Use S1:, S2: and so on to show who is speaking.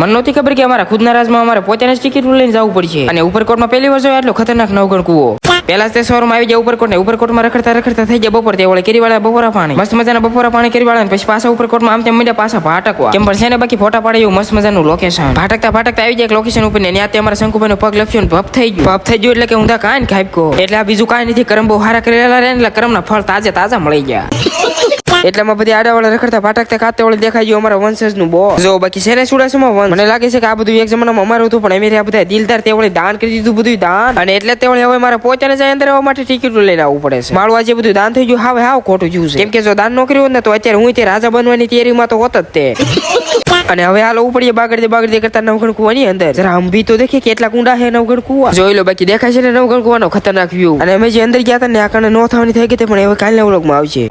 S1: મને નહોતી ખબર કે અમારા ખુદના રાજમાં અમારે પોતાને ટિકિટ લઈને જવું પડશે. અને ઉપરકોટમાં પહેલી વાર જોયો એટલો ખતરનાક નવગણ કુવો. પેલા તે સવારમાં આવી જાય ઉપરકોટ ને ઉપરકોટમાં રખડતા રખડતા થઈ જાય બપોર. તે વળે કેરીવાળા બપોરા પાણી, મસ્ત મજાના બપોરા પાણી કેરીવાળા પછી પાછા ઉપરકોટમાં આમ તેમ મીડા પાછા ભાટકવા. કેમ પણ છે ને બાકી ફોટા પાડે એવું મસ્ત મજાનું લોકેશન ભાટકતા ભાટકતા આવી જાય લોકેશન ઉપર ને ત્યાં અમારા શંકુભાઈ પગ લખ્યો ભપ થઈ ગયું. ભપ થઈ ગયું એટલે કે ઊંધા કાંઈ ખાઈપકો એટલે આ બીજું કાંઈ નથી. કરમ બહુ હારા કરેલા રહે એટલે કરમના ફળ તાજે તાજા મળી ગયા. એટલામાં બધી આડાવાળા રખડતા ભાટકતા ખાતે વળી દેખાઈ ગયું અમારા વંશજનું બો જો બાકી છે ને સુડાસમાં વંશ? મને લાગે છે કે આ બધું એક જમાનામાં અમારું હતું, પણ એમ આ બધા દિલદાર તે વળી દાન કરી દીધું બધું દાન. અને એટલે તે વળી હવે મારે પોતાને જાય અંદર આવવા માટે ટિકિટ લઈને આવવું પડે છે. મારું આજે બધું દાન થઈ ગયું. હવે હાવ ખોટું જ્યું છે. કેમ કે જો દાન ન કર્યું ને તો અત્યારે હું તે રાજા બનવાની તૈયારીમાં તો હોત જ તે. અને હવે હાલ ઉપડીએ બાગડી બાગડી કરતા નવગણ કુવાની અંદર. જરા બી તો દેખીએ કેટલા કુંડા છે નવગણ કુવા જોઈ લો બાકી દેખાય છે ને નવગણ કુવાનો ખતરનાક વ્યૂ અને અમે જે અંદર ગયા હતા ને, આ કારણે નો થવાની થઈ ગઈ પણ હવે કાલના વ્લોગમાં આવશે.